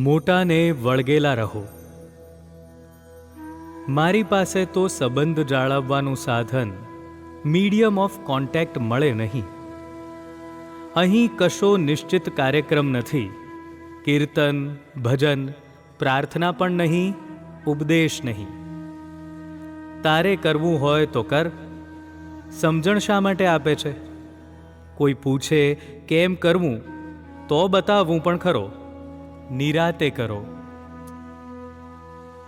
મોટાને વળગેલા રહો. મારી પાસે તો સંબંધ જાળવવાનું સાધન, મીડિયમ ઓફ કોન્ટેક્ટ મળે નહીં. અહીં કશો નિશ્ચિત કાર્યક્રમ નથી, કીર્તન, ભજન, પ્રાર્થના પણ નહીં, ઉપદેશ નહીં. તારે કરવું હોય તો કર, સમજણ શા માટે આપે છે? કોઈ પૂછે, કેમ કરવું? તો બતાવવું પણ ખરો. નિરાતે કરો.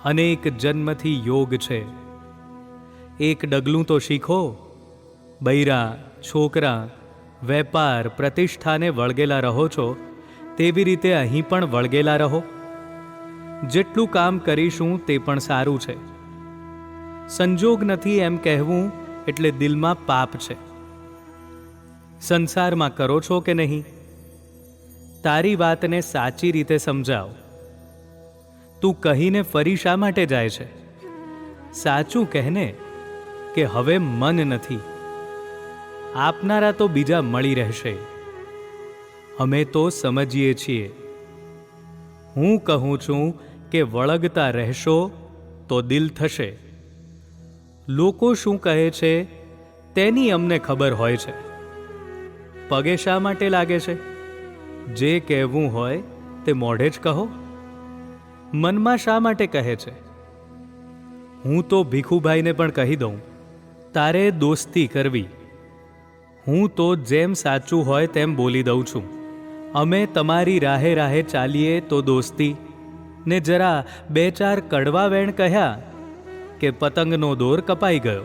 અનેક જન્મથી યોગ છે. એક ડગલું તો શીખો. બૈરા, છોકરા, વેપાર, પ્રતિષ્ઠાને વળગેલા રહો છો, તેવી રીતે અહીં પણ વળગેલા રહો. જેટલું કામ કરીશું તે પણ સારું છે. સંજોગ નથી એમ કહેવું એટલે દિલમાં પાપ છે. સંસારમાં કરો છો કે નહીં? તારી વાતને સાચી રીતે સમજાવ. તું કહીને ફરી શા માટે જાય છે? સાચું કહેને કે હવે મન નથી. આપનારા તો બીજા મળી રહેશે. અમે તો સમજીએ છીએ. હું કહું છું કે વળગતા રહેશો તો દિલ થશે. લોકો શું કહે છે તેની અમને ખબર હોય છે. પગે શા માટે લાગે છે? જે કહેવું હોય તે મોઢે જ કહો. મનમાં શા માટે કહે છે? હું તો ભીખુભાઈને પણ કહી દઉં, તારે દોસ્તી કરવી. હું તો જેમ સાચું હોય તેમ બોલી દઉં છું. અમે તમારી રાહે રાહે ચાલીએ તો દોસ્તી. ને જરા બે ચાર કડવા વેણ કહ્યા કે પતંગનો દોર કપાઈ ગયો.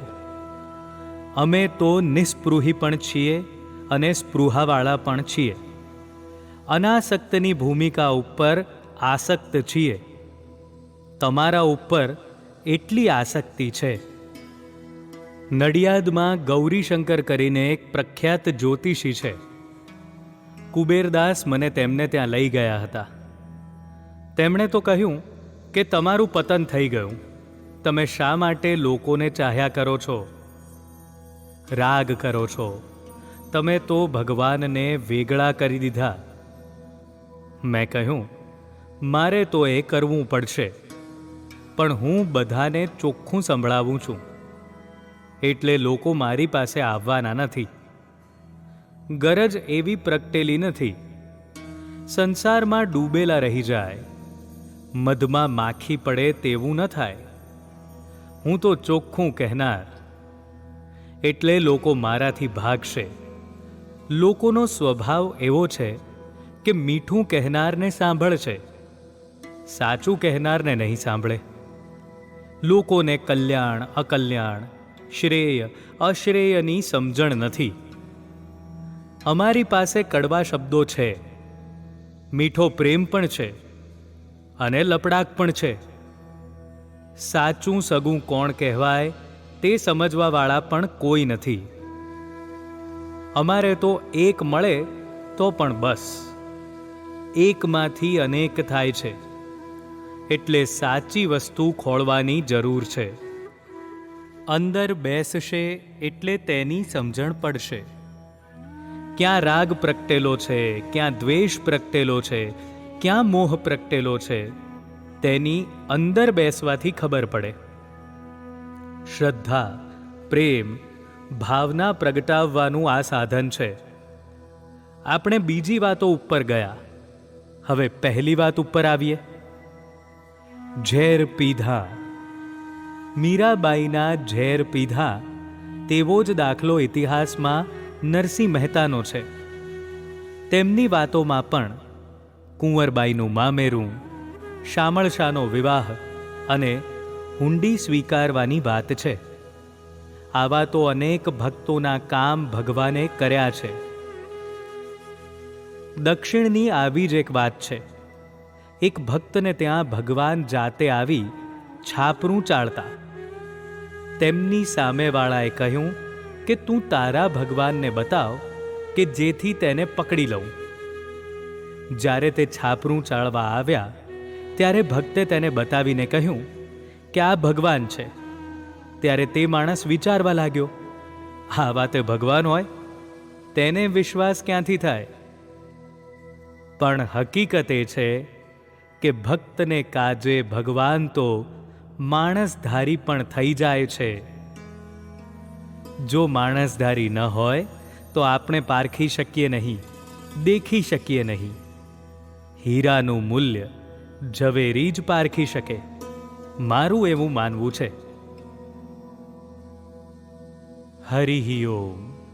અમે તો નિસ્પૃહી પણ છીએ અને સ્પૃહાવાળા પણ છીએ. અનાસક્તની ભૂમિકા ઉપર આસક્ત છીએ. તમારા ઉપર એટલી આસક્તિ છે. નડિયાદમાં ગૌરીશંકર કરીને એક પ્રખ્યાત જ્યોતિષી છે. કુબેરદાસ મને તેમને ત્યાં લઈ ગયા હતા. તેમણે તો કહ્યું કે તમારું પતન થઈ ગયું. તમે શા માટે લોકોને ચાહ્યા કરો છો? રાગ કરો છો. તમે તો ભગવાનને વેગળા કરી દીધા. મેં કહ્યું, મારે તો એ કરવું પડશે, પણ હું બધાને ચોખ્ખું સંભળાવું છું. એટલે લોકો મારી પાસે આવવાના નથી. ગરજ એવી પ્રગટેલી નથી. સંસારમાં ડૂબેલા રહી જાય, મધમાં માખી પડે તેવું ન થાય. હું તો ચોખ્ખું કહેનાર. એટલે લોકો મારાથી ભાગશે. લોકોનો સ્વભાવ એવો છે કે મીઠું કહેનારને સાંભળશે? સાચું કહેનારને નહીં સાંભળે. લોકોને કલ્યાણ, અકલ્યાણ, શ્રેય, અશ્રેયની સમજણ નથી. અમારી પાસે કડવા શબ્દો છે. મીઠો પ્રેમ પણ છે અને લપડાક પણ છે. સાચું સગું કોણ કહેવાય તે સમજવાવાળા પણ કોઈ નથી. અમારે તો એક મળે તો પણ બસ. એકમાંથી અનેક થાય છે. એટલે સાચી વસ્તુ ખોળવાની જરૂર છે. અંદર બેસશે એટલે તેની સમજણ પડશે. ક્યાં રાગ પ્રગટેલો છે, ક્યાં દ્વેષ પ્રગટેલો છે, ક્યાં મોહ પ્રગટેલો છે, તેની અંદર બેસવાથી ખબર પડે. શ્રદ્ધા, પ્રેમ, ભાવના પ્રગટાવવાનું આ સાધન છે. આપણે બીજી વાતો ઉપર ગયા. હવે પહેલી વાત ઉપર આવીએ. ઝેર પીધા. મીરાબાઈના ઝેર પીધા. તેવો જ દાખલો ઇતિહાસમાં નરસિંહ મહેતાનો છે. તેમની વાતોમાં પણ કુંવરબાઈનું મામેરું શામળશાનો વિવાહ અને હુંડી સ્વીકારવાની વાત છે. આવા તો અનેક ભક્તોના કામ ભગવાને કર્યા છે. દક્ષિણની આવી જ એક વાત છે. એક ભક્તને ત્યાં ભગવાન જાતે આવી છાપરું ચાળતા. તેમની સામેવાળાએ કહ્યું કે, તું તારા ભગવાનને બતાવ કે જેથી તેને પકડી લઉં. જ્યારે તે છાપરું ચાળવા આવ્યા, ત્યારે ભક્તે તેને બતાવીને કહ્યું કે, આ ભગવાન છે. ત્યારે તે માણસ વિચારવા લાગ્યો, આ વાતે ભગવાન હોય? તેને વિશ્વાસ ક્યાંથી થાય? પણ હકીકત એ છે કે ભક્તને કાજે ભગવાન તો માણસધારી પણ થઈ જાય છે. જો માણસધારી ન હોય, તો આપણે પારખી શકીએ નહીં, દેખી શકીએ નહીં. હીરાનું મૂલ્ય ઝવેરી જ પારખી શકે. મારું એવું માનવું છે. હરિ ઓમ.